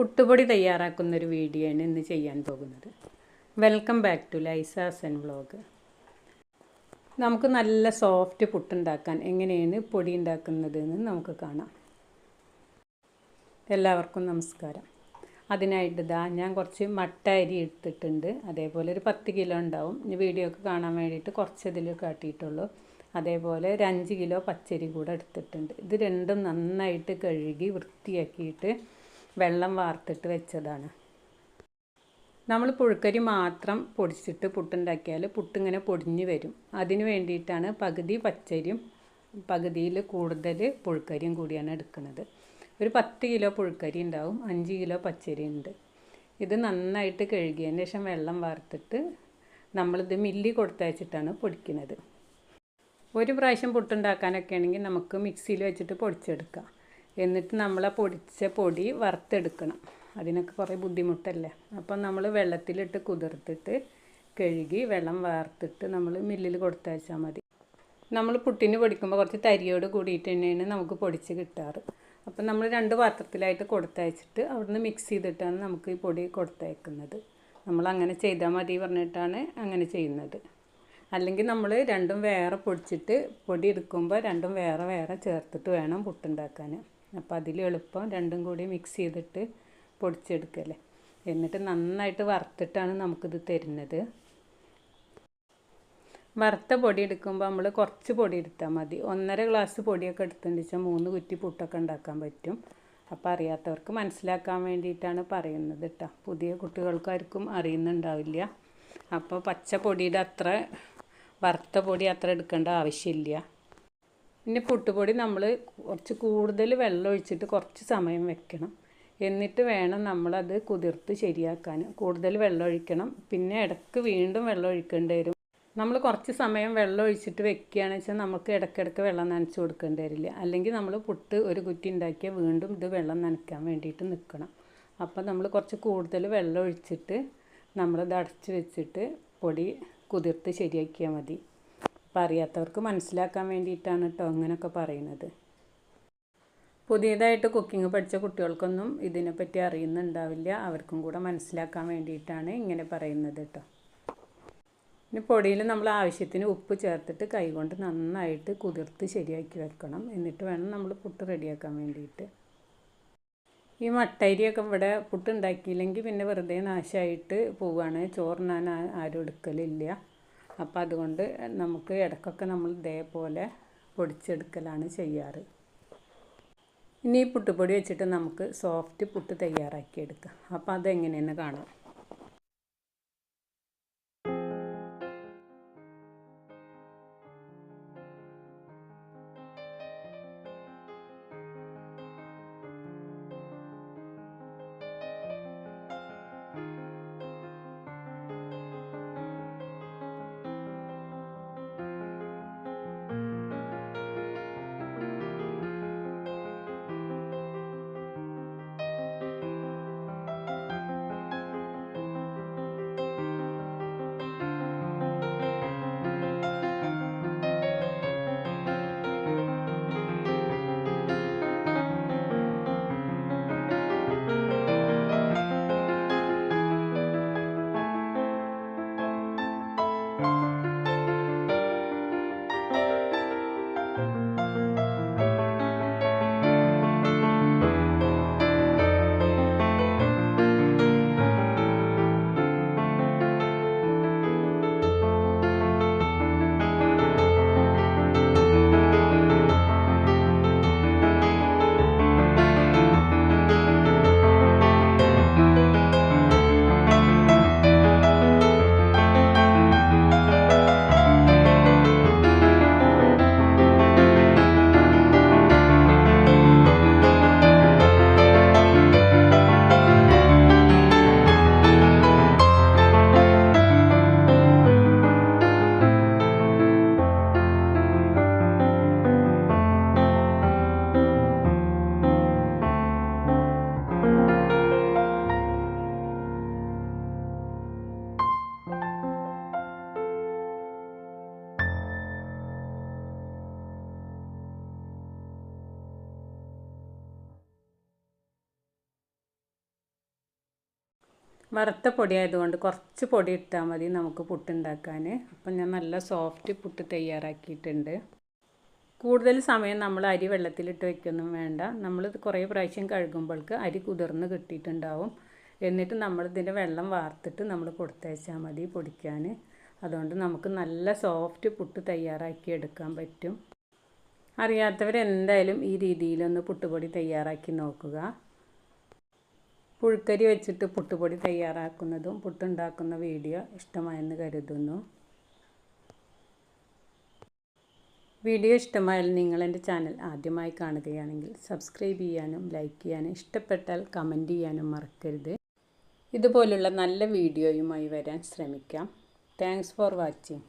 പുട്ടുപൊടി തയ്യാറാക്കുന്ന ഒരു വീഡിയോ ആണ് ഇന്ന് ചെയ്യാൻ പോകുന്നത്. വെൽക്കം ബാക്ക് ടു ലൈസാസ് ആൻഡ് വ്ളോഗ് നമുക്ക് നല്ല സോഫ്റ്റ് പുട്ടുണ്ടാക്കാൻ എങ്ങനെയാണ് പൊടി ഉണ്ടാക്കുന്നത് എന്ന് നമുക്ക് കാണാം. എല്ലാവർക്കും നമസ്കാരം. അതിനായിട്ട് ഇതാ ഞാൻ കുറച്ച് മട്ട അരി എടുത്തിട്ടുണ്ട്. അതേപോലെ ഒരു പത്ത് കിലോ ഉണ്ടാവും. ഇനി വീഡിയോ ഒക്കെ കാണാൻ വേണ്ടിയിട്ട് കുറച്ച് ഇതിൽ കാട്ടിയിട്ടുള്ളൂ. അതേപോലെ ഒരു അഞ്ച് കിലോ പച്ചരി കൂടെ എടുത്തിട്ടുണ്ട്. ഇത് രണ്ടും നന്നായിട്ട് കഴുകി വൃത്തിയാക്കിയിട്ട് വെള്ളം വാർത്തിട്ട് വെച്ചതാണ്. നമ്മൾ പുഴുക്കരി മാത്രം പൊടിച്ചിട്ട് പുട്ടുണ്ടാക്കിയാൽ പുട്ടിങ്ങനെ പൊടിഞ്ഞു വരും. അതിന് വേണ്ടിയിട്ടാണ് പകുതി പച്ചരിയും പകുതിയിൽ കൂടുതൽ പുഴുക്കരിയും കൂടിയാണ് എടുക്കുന്നത്. ഒരു പത്ത് കിലോ പുഴുക്കരി ഉണ്ടാവും അഞ്ച് കിലോ പച്ചരി ഉണ്ട്. ഇത് നന്നായിട്ട് കഴുകിയതിന് ശേഷം വെള്ളം വാർത്തിട്ട് നമ്മളിത് മില്ലി കൊടുത്തയച്ചിട്ടാണ് പൊടിക്കുന്നത്. ഒരു പ്രാവശ്യം പുട്ടുണ്ടാക്കാനൊക്കെ ആണെങ്കിൽ നമുക്ക് മിക്സിയിൽ വെച്ചിട്ട് പൊടിച്ചെടുക്കാം. എന്നിട്ട് നമ്മൾ പൊടിച്ച പൊടി വറുത്തെടുക്കണം. അതിനൊക്കെ കുറേ ബുദ്ധിമുട്ടല്ലേ? അപ്പം നമ്മൾ വെള്ളത്തിലിട്ട് കുതിർത്തിട്ട് കഴുകി വെള്ളം വാർത്തിട്ട് നമ്മൾ മില്ലിൽ കൊടുത്തയച്ചാൽ മതി. നമ്മൾ പുട്ടിന് പൊടിക്കുമ്പോൾ കുറച്ച് തരിയോട് കൂടിയിട്ട് തന്നെയാണ് നമുക്ക് പൊടിച്ച് കിട്ടാറ്. അപ്പം നമ്മൾ രണ്ട് പാത്രത്തിലായിട്ട് കൊടുത്തയച്ചിട്ട് അവിടുന്ന് മിക്സ് ചെയ്തിട്ടാണ് നമുക്ക് ഈ പൊടി കൊടുത്തയക്കുന്നത്. നമ്മൾ അങ്ങനെ ചെയ്താൽ മതി പറഞ്ഞിട്ടാണ് അങ്ങനെ ചെയ്യുന്നത്. അല്ലെങ്കിൽ നമ്മൾ രണ്ടും വേറെ പൊടിച്ചിട്ട് പൊടി എടുക്കുമ്പോൾ രണ്ടും വേറെ വേറെ ചേർത്തിട്ട് വേണം പുട്ടുണ്ടാക്കാൻ അപ്പോൾ അതിൽ എളുപ്പം രണ്ടും കൂടി മിക്സ് ചെയ്തിട്ട് പൊടിച്ചെടുക്കല്ലേ. എന്നിട്ട് നന്നായിട്ട് വറുത്തിട്ടാണ് നമുക്കിത് തരുന്നത്. വറുത്ത പൊടി എടുക്കുമ്പോൾ നമ്മൾ കുറച്ച് പൊടി എടുത്താൽ മതി. ഒന്നര ഗ്ലാസ് പൊടിയൊക്കെ എടുത്തുകൊണ്ട് വെച്ചാൽ മൂന്ന് കുറ്റി പുട്ടൊക്കെ ഉണ്ടാക്കാൻ പറ്റും. അപ്പോൾ അറിയാത്തവർക്ക് മനസ്സിലാക്കാൻ വേണ്ടിയിട്ടാണ് പറയുന്നത് കേട്ടോ. പുതിയ കുട്ടികൾക്കാർക്കും അറിയുന്നുണ്ടാവില്ല. അപ്പോൾ പച്ച പൊടിയുടെ അത്ര വറുത്ത പൊടി അത്ര എടുക്കേണ്ട ആവശ്യമില്ല. പിന്നെ പുട്ടുപൊടി നമ്മൾ കുറച്ച് കൂടുതൽ വെള്ളം ഒഴിച്ചിട്ട് കുറച്ച് സമയം വെക്കണം. എന്നിട്ട് വേണം നമ്മളത് കുതിർത്ത് ശരിയാക്കാൻ കൂടുതൽ വെള്ളം ഒഴിക്കണം. പിന്നെ ഇടയ്ക്ക് വീണ്ടും വെള്ളം ഒഴിക്കേണ്ടി വരും. നമ്മൾ കുറച്ച് സമയം വെള്ളം ഒഴിച്ചിട്ട് വെക്കുകയാണെന്ന് വെച്ചാൽ നമുക്ക് ഇടയ്ക്കിടയ്ക്ക് വെള്ളം നനച്ച് കൊടുക്കേണ്ടി വരില്ല. അല്ലെങ്കിൽ നമ്മൾ പുട്ട് ഒരു കുറ്റി ഉണ്ടാക്കിയാൽ വീണ്ടും ഇത് വെള്ളം നനയ്ക്കാൻ വേണ്ടിയിട്ട് നിൽക്കണം അപ്പോൾ നമ്മൾ കുറച്ച് കൂടുതൽ വെള്ളം ഒഴിച്ചിട്ട് നമ്മളത് അടച്ച് വെച്ചിട്ട് പൊടി കുതിർത്ത് ശരിയാക്കിയാൽ മതി. അപ്പോൾ അറിയാത്തവർക്ക് മനസ്സിലാക്കാൻ വേണ്ടിയിട്ടാണ് കേട്ടോ അങ്ങനെയൊക്കെ പറയുന്നത്. പുതിയതായിട്ട് കുക്കിംഗ് പഠിച്ച കുട്ടികൾക്കൊന്നും ഇതിനെപ്പറ്റി അറിയുന്നുണ്ടാവില്ല. അവർക്കും കൂടെ മനസ്സിലാക്കാൻ വേണ്ടിയിട്ടാണ് ഇങ്ങനെ പറയുന്നത് കേട്ടോ ഇനി പൊടിയിൽ നമ്മൾ ആവശ്യത്തിന് ഉപ്പ് ചേർത്തിട്ട് കൈകൊണ്ട് നന്നായിട്ട് കുതിർത്ത് ശരിയാക്കി വെക്കണം. എന്നിട്ട് വേണം നമ്മൾ പുട്ട് റെഡിയാക്കാൻ വേണ്ടിയിട്ട്. ഈ മട്ടരിയൊക്കെ ഇവിടെ പുട്ട് ഉണ്ടാക്കിയില്ലെങ്കിൽ പിന്നെ വെറുതെ നാശമായിട്ട് പോവുകയാണ് ചോറിനാൻ ആരും എടുക്കലില്ല. അപ്പോൾ അതുകൊണ്ട് നമുക്ക് ഇടയ്ക്കൊക്കെ നമ്മൾ ഇതേപോലെ പൊടിച്ചെടുക്കലാണ് ചെയ്യാറ്. ഇനി ഈ പുട്ടുപൊടി വെച്ചിട്ട് നമുക്ക് സോഫ്റ്റ് പുട്ട് തയ്യാറാക്കിയെടുക്കാം. അപ്പോൾ അതെങ്ങനെയെന്ന് കാണാം. വറുത്ത പൊടി ആയതുകൊണ്ട് കുറച്ച് പൊടി ഇട്ടാൽ മതി നമുക്ക് പുട്ടുണ്ടാക്കാൻ. അപ്പം ഞാൻ നല്ല സോഫ്റ്റ് പുട്ട് തയ്യാറാക്കിയിട്ടുണ്ട്. കൂടുതൽ സമയം നമ്മൾ അരി വെള്ളത്തിലിട്ട് വയ്ക്കൊന്നും വേണ്ട. നമ്മൾ കുറേ പ്രാവശ്യം കഴുകുമ്പോൾക്ക് അരി കുതിർന്ന് കിട്ടിയിട്ടുണ്ടാവും. എന്നിട്ട് നമ്മൾ ഇതിന്റെ വെള്ളം വാർത്തിട്ട് നമ്മൾ കൊടുത്തയച്ചാൽ മതി പൊടിക്കാൻ. അതുകൊണ്ട് നമുക്ക് നല്ല സോഫ്റ്റ് പുട്ട് തയ്യാറാക്കി എടുക്കാൻ പറ്റും. അറിയാത്തവരെന്തായാലും ഈ രീതിയിലൊന്ന് പുട്ടുപൊടി തയ്യാറാക്കി നോക്കുക. പുഴുക്കരി വെച്ചിട്ട് പുട്ടുപൊടി തയ്യാറാക്കുന്നതും പുട്ടുണ്ടാക്കുന്ന വീഡിയോ ഇഷ്ടമായെന്ന് കരുതുന്നു. വീഡിയോ ഇഷ്ടമായാൽ നിങ്ങൾ എന്റെ ചാനൽ ആദ്യമായി കാണുകയാണെങ്കിൽ സബ്സ്ക്രൈബ് ചെയ്യാനും ലൈക്ക് ചെയ്യാനും ഇഷ്ടപ്പെട്ടാൽ കമന്റ് ചെയ്യാനും മറക്കരുത്. ഇതുപോലുള്ള നല്ല വീഡിയോയുമായി വരാൻ ശ്രമിക്കാം. Thanks for watching.